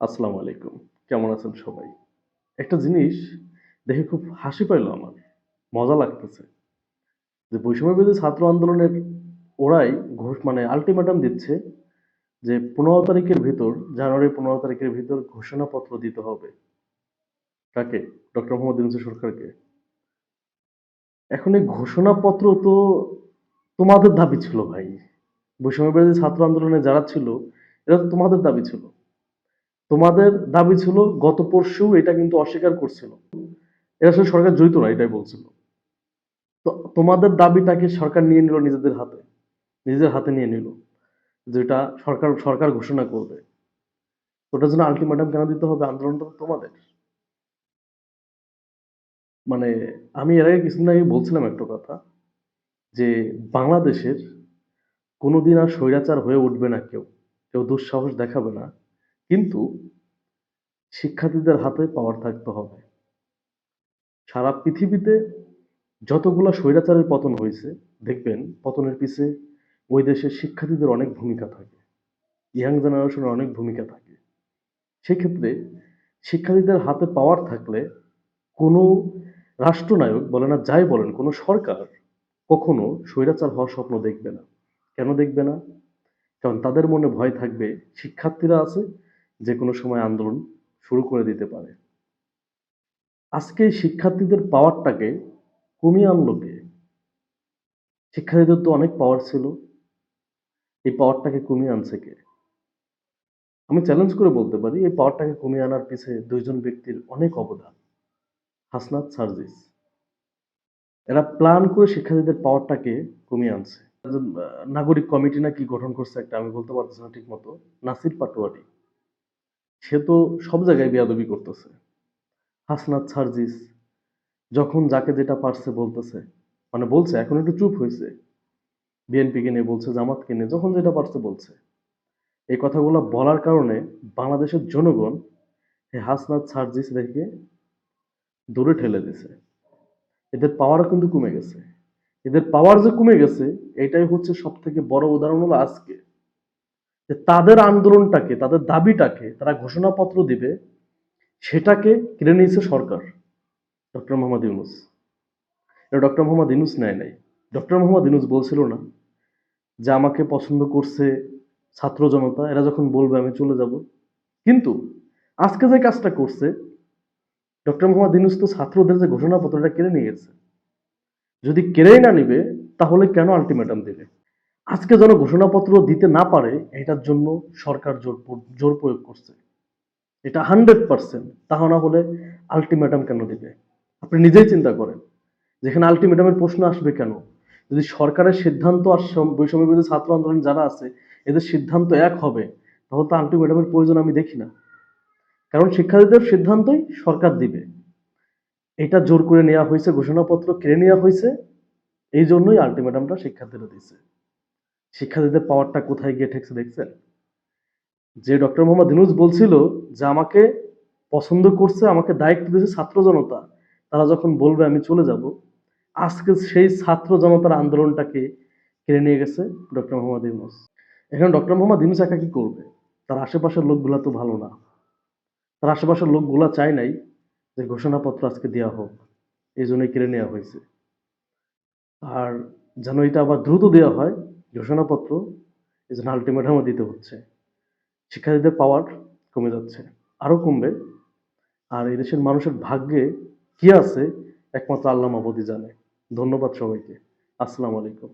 আসসালামু আলাইকুম। কেমন আছেন সবাই? একটা জিনিস দেখে খুব হাসি পাইলো আমার। মজা লাগতেছে যে বৈষম্য বিরোধী ছাত্র আন্দোলনের ওরাই ঘোষ মানে আলটিমেটাম দিচ্ছে যে পনেরো তারিখের ভিতর জানুয়ারি পনেরো তারিখের ভিতর ঘোষণাপত্র দিতে হবে। কাকে? ডক্টর মোহাম্মদ ইউনূসের সরকারকে। এখন এই ঘোষণাপত্র তো তোমাদের দাবি ছিল ভাই। বৈষম্য বিরোধী ছাত্র আন্দোলনে যারা ছিল এটা তো তোমাদের দাবি ছিল। তোমাদের দাবি ছিল, গত পরশু এটা কিন্তু অস্বীকার করছিল। এর আসলে সরকার জড়িত না এটাই বলছিল। তোমাদের দাবিটাকে সরকার নিয়ে নিল নিজেদের হাতে নিজেদের হাতে নিয়ে নিল, যেটা সরকার সরকার ঘোষণা করবে। ওটার জন্য আলটিমেটাম কেন দিতে হবে? আন্দোলনটা তোমাদের। মানে আমি এর আগে কিছুদিন আগে বলছিলাম একটা কথা, যে বাংলাদেশের কোনোদিন আর স্বৈরাচার হয়ে উঠবে না কেউ। কেউ দুঃসাহস দেখাবে না। কিন্তু শিক্ষার্থীদের হাতে পাওয়ার থাকতে হবে। সারা পৃথিবীতে যতগুলা স্বৈরাচারের পতন হয়েছে, দেখবেন পতনের পিছে ওই দেশের শিক্ষার্থীদের অনেক ভূমিকা থাকে ইয়াং জেনারেশনের অনেক ভূমিকা থাকে। সেক্ষেত্রে শিক্ষার্থীদের হাতে পাওয়ার থাকলে কোনো রাষ্ট্রনায়ক বলে না যাই বলেন, কোনো সরকার কখনো স্বৈরাচার হওয়ার স্বপ্ন দেখবে না। কেন দেখবে না? কারণ তাদের মনে ভয় থাকবে, শিক্ষার্থীরা আছে যে কোনো সময় আন্দোলন শুরু করে দিতে পারে। আজকে শিক্ষার্থীদের পাওয়ারটাকে কমিয়ে আনলো কে? শিক্ষার্থীদের তো অনেক পাওয়ার ছিল। এই পাওয়ারটাকে কমিয়ে আনছে কে? আমি চ্যালেঞ্জ করে বলতে পারি, এই পাওয়ারটাকে কমিয়ে আনার পিছে দুইজন ব্যক্তির অনেক অবদান। হাসনাত সার্জিস। এরা প্ল্যান করে শিক্ষার্থীদের পাওয়ারটাকে কমিয়ে আনছে। নাগরিক কমিটি না কি গঠন করছে একটা, আমি বলতে পারতেছি না ঠিক মতো নাসির পাটোয়ারি। সে তো সব জায়গায় বেয়াদবি করতেছে। হাসনাত, সার্জিস, যখন যাকে যেটা পারছে বলতেছে। মানে বলছে, এখন একটু চুপ হয়েছে বিএনপিকে নিয়ে বলছে, জামাতকে নিয়ে, যখন যেটা পারছে বলছে। এই কথাগুলো বলার কারণে বাংলাদেশের জনগণ এই হাসনাত সার্জিসদেরকে দূরে ঠেলে দিছে। এদের পাওয়ার কিন্তু কমে গেছে। এদের পাওয়ার যে কমে গেছে, এটাই হচ্ছে সব থেকে বড় উদাহরণ হলো আজকে। যে তাদের আন্দোলনটাকে, তাদের দাবিটাকে তারা ঘোষণাপত্র দিবে, সেটাকে কিনে নিয়েছে সরকার, ডক্টর মোহাম্মদ ইউনুস। এটা ডক্টর মোহাম্মদ ইউনুস নেয় নাই। ডক্টর মোহাম্মদ ইউনুস বলছিল না যে আমাকে পছন্দ করছে ছাত্র জনতা, এরা যখন বলবে আমি চলে যাব। কিন্তু আজকে যে কাজটা করছে, ডক্টর মোহাম্মদ ইউনুস তো ছাত্রদের যে ঘোষণাপত্রটা কেড়ে নিয়ে গেছে যদি কেড়েই না নিবে, তাহলে কেন আলটিমেটাম দিবে? আজকে যেন ঘোষণাপত্র দিতে না পারে, এটার জন্য সরকার জোর জোর প্রয়োগ করছে। এটা হান্ড্রেড পার্সেন্ট তাহা না হলে আলটিমেটাম কেন দিবে? আপনি নিজেই চিন্তা করেন, যেখানে আলটিমেটামের প্রশ্ন আসবে কেন? যদি সরকারের সিদ্ধান্ত আর বৈষম্য বিরোধী ছাত্র আন্দোলন যারা আছে, এদের সিদ্ধান্ত এক হবে, তাহলে তো আলটিমেটামের প্রয়োজন আমি দেখি না। কারণ শিক্ষার্থীদের সিদ্ধান্তই সরকার দিবে। এটা জোর করে নেওয়া হয়েছে, ঘোষণাপত্র কেড়ে নেওয়া হয়েছে, এই জন্যই আলটিমেটামটা শিক্ষার্থীরা দিচ্ছে শিক্ষার্থীদের পাওয়ারটা কোথায় গিয়ে ঠেকছে দেখছেন? যে ডক্টর মোহাম্মদ ইনুজ বলছিল যে, আমাকে পছন্দ করছে, আমাকে দায়িত্ব দিয়েছে ছাত্র জনতা। তারা যখন বলবে আমি চলে যাব। আজকে সেই ছাত্র জনতার আন্দোলনটাকে কেড়ে নিয়ে গেছে ডক্টর মোহাম্মদ ইউনুস। এখানে ডক্টর মোহাম্মদ ইউনুস একা কি করবে? তার আশেপাশের লোকগুলা তো ভালো না। তার আশেপাশের লোকগুলা চায় নাই যে, ঘোষণাপত্র আজকে দেওয়া হোক। এই জন্যই কেড়ে নেওয়া হয়েছে। আর যেন এটা আবার দ্রুত দেওয়া হয় ঘোষণাপত্র এই জন্য আলটিমেটামও দিতে হচ্ছে। শিক্ষার্থীদের পাওয়ার কমে যাচ্ছে আরও কমবে। আর এই দেশের মানুষের ভাগ্যে কি আছে, একমাত্র আল্লাহ মাবদি জানে। ধন্যবাদ সবাইকে। আসসালামু আলাইকুম।